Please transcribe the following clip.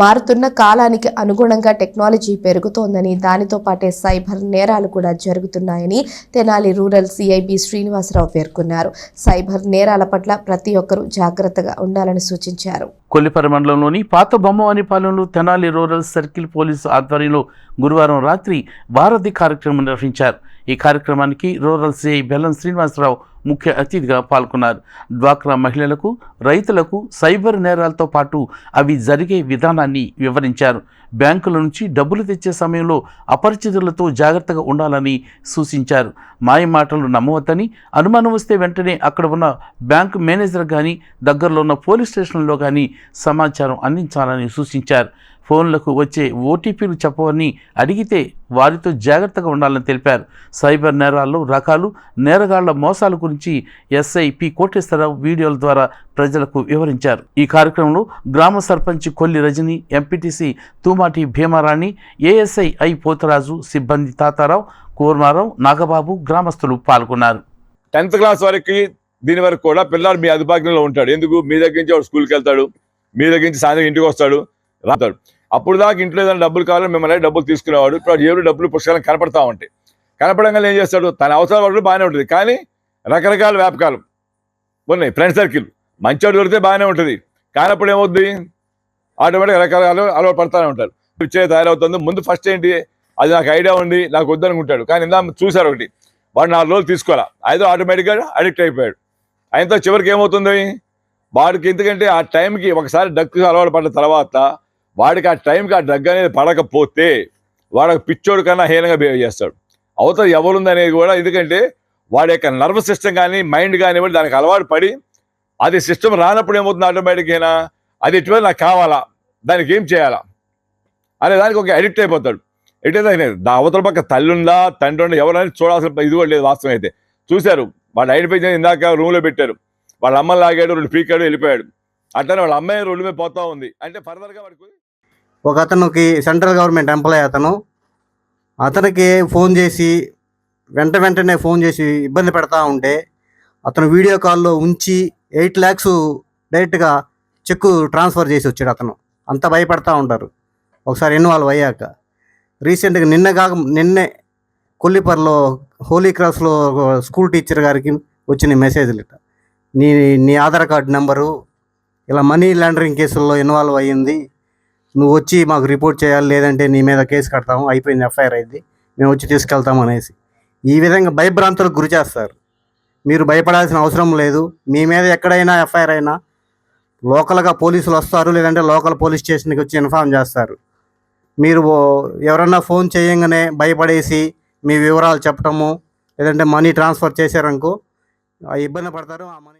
మారుతున్న కాలానికి అనుగుణంగా టెక్నాలజీ పెరుగుతోందని దానితో పాటే సైబర్ నేరాలు కూడా జరుగుతున్నాయని తెనాలి రూరల్ సిఐబి శ్రీనివాసరావు పేర్కొన్నారు. సైబర్ నేరాల పట్ల ప్రతి ఒక్కరూ జాగ్రత్తగా ఉండాలని సూచించారు. కొల్లిపర మండలంలోని పాత బొమ్మవానిపాలెంలో తెనాలి రూరల్ సర్కిల్ పోలీసు ఆధ్వర్యంలో గురువారం రాత్రి భారతి కార్యక్రమం నిర్వహించారు. ఈ కార్యక్రమానికి రూరల్ సిఐ బెల్లం శ్రీనివాసరావు ముఖ్య అతిథిగా పాల్గొన్నారు. డ్వాక్రా మహిళలకు రైతులకు సైబర్ నేరాలతో పాటు అవి జరిగే విధానాన్ని వివరించారు. బ్యాంకుల నుంచి డబ్బులు తెచ్చే సమయంలో అపరిచితులతో జాగ్రత్తగా ఉండాలని సూచించారు. మాయ మాటలు నమ్మవద్దని అనుమానం వస్తే వెంటనే అక్కడ ఉన్న బ్యాంకు మేనేజర్ కానీ దగ్గరలో ఉన్న పోలీస్ స్టేషన్లో కానీ సమాచారం అందించాలని సూచించారు. ఫోన్లకు వచ్చే ఓటీపీలు చెప్పవని అడిగితే వారితో జాగ్రత్తగా ఉండాలని తెలిపారు. సైబర్ నేరాల్లో రకాలు నేరగాళ్ళ మోసాల గురించి ఎస్ఐ పి కోటేశ్వరరావు వీడియోల ద్వారా ప్రజలకు వివరించారు. ఈ కార్యక్రమంలో గ్రామ sarpanch Kolli Rajani MPTC Tumati Bhimarani ASI I Potharaju సిబ్బంది తాతారావు కూర్మారావు నాగబాబు గ్రామస్తులు పాల్గొన్నారు. టెన్త్ క్లాస్ వరకు దీని వరకు కూడా పిల్లలు మీ అదుపాజ్ఞలో ఉంటాడు. ఎందుకు? మీ దగ్గర నుంచి స్కూల్కి వెళ్తాడు. మీ దగ్గర నుంచి సాయంత్రం ఇంటికి వస్తాడు రాతాడు. అప్పుడు దాకా ఇంట్లో ఏదైనా డబ్బులు కావాలని మిమ్మల్ని డబ్బులు తీసుకునేవాడు. ఇప్పుడు వాడు డబ్బులు పుస్తకాలు కనపడతా ఉంటాయి. కనపడంగా ఏం చేస్తాడు? తన అవసరాల వరకు బాగానే ఉంటుంది. కానీ రకరకాల వ్యాపకాలు ఉన్నాయి. Friend circle. మంచివాడు దొరికితే బాగానే ఉంటుంది. కానప్పుడు ఏమవుద్ది? ఆటోమేటిక్గా రకరకాలు అలవాటు పడతానే ఉంటారు ఇచ్చే తయారవుతుంది. ముందు ఫస్ట్ ఏంటి? అది నాకు ఐడియా ఉంది. నాకు వద్దనుకుంటాడు. కానీ ఇందా చూశారు ఒకటి. వాడు నాలుగు రోజులు తీసుకోవాలా? అయితే ఆటోమేటిక్గా అడిక్ట్ అయిపోయాడు. ఆయనతో చివరికి ఏమవుతుంది? వాడికి ఎందుకంటే ఆ టైంకి ఒకసారి డ్రగ్ అలవాటు పడిన తర్వాత వాడికి ఆ టైంకి ఆ డగ్ అనేది పడకపోతే వాడికి పిచ్చోడు కన్నా హీనంగా బిహేవ్ చేస్తాడు. అవతల ఎవరుంది అనేది కూడా ఎందుకంటే వాడి యొక్క నర్వస్ సిస్టమ్ కానీ మైండ్ కానివ్వండి దానికి అలవాటు పడి అది సిస్టమ్ రానప్పుడు ఏమవుతుంది ఆటోమేటిక్గా అది ఇటువంటి నాకు కావాలా? దానికి ఏం చేయాలా? అనే దానికి ఒక అడిక్ట్ అయిపోతాడు. ఎడిట్ అవతల పక్క తల్లి ఉందా? తండ్రి ఉందా? ఎవరైనా చూడాల్సిన ఇది కూడా లేదు వాస్తవం అయితే. చూశారు. వాడు ఐడెంటిఫై చేసి ఇందాక రూమ్లో పెట్టారు. వాళ్ళ అమ్మ లాగాడు రెండు పీకాడు వెళ్ళిపోయాడు. అట్లనే వాళ్ళ అమ్మాయి రోడ్డు మీద పోతా ఉంది. అంటే ఫర్దర్గా వాడికి ఒక అతనికి సెంట్రల్ గవర్నమెంట్ ఎంప్లాయ్ అతను. అతనికి ఫోన్ చేసి వెంట వెంటనే ఫోన్ చేసి ఇబ్బంది పెడతా ఉంటే అతను వీడియో కాల్లో ఉంచి ఎయిట్ ల్యాక్స్ డైరెక్ట్గా చెక్కు ట్రాన్స్ఫర్ చేసి వచ్చాడు అతను. అంత భయపడతా ఉంటారు. ఒకసారి ఇన్వాల్వ్ అయ్యాక. రీసెంట్గా నిన్న కాక నిన్నే కొల్లిపర్లో హోలీ క్రాస్లో స్కూల్ టీచర్ గారికి వచ్చిన మెసేజ్లు ఇట్లా నీ నీ ఆధార్ కార్డు నెంబరు ఇలా మనీ లాండరింగ్ కేసుల్లో ఇన్వాల్వ్ అయ్యింది. నువ్వు వచ్చి మాకు రిపోర్ట్ చేయాలి లేదంటే నీ మీద కేసు కడతాము అయిపోయింది ఎఫ్ఐఆర్ అయింది మేము వచ్చి తీసుకెళ్తాము అనేసి. ఈ విధంగా భయభ్రాంతులకు గురి చేస్తారు. మీరు భయపడాల్సిన అవసరం లేదు. మీ మీద ఎక్కడైనా ఎఫ్ఐఆర్ అయినా లోకల్గా పోలీసులు వస్తారు లేదంటే లోకల్ పోలీస్ స్టేషన్కి వచ్చి ఇన్ఫామ్ చేస్తారు. మీరు ఎవరన్నా ఫోన్ చేయంగానే భయపడేసి మీ వివరాలు చెప్పటము లేదంటే మనీ ట్రాన్స్ఫర్ చేశారనుకో ఇబ్బంది పడతారు ఆ మనీ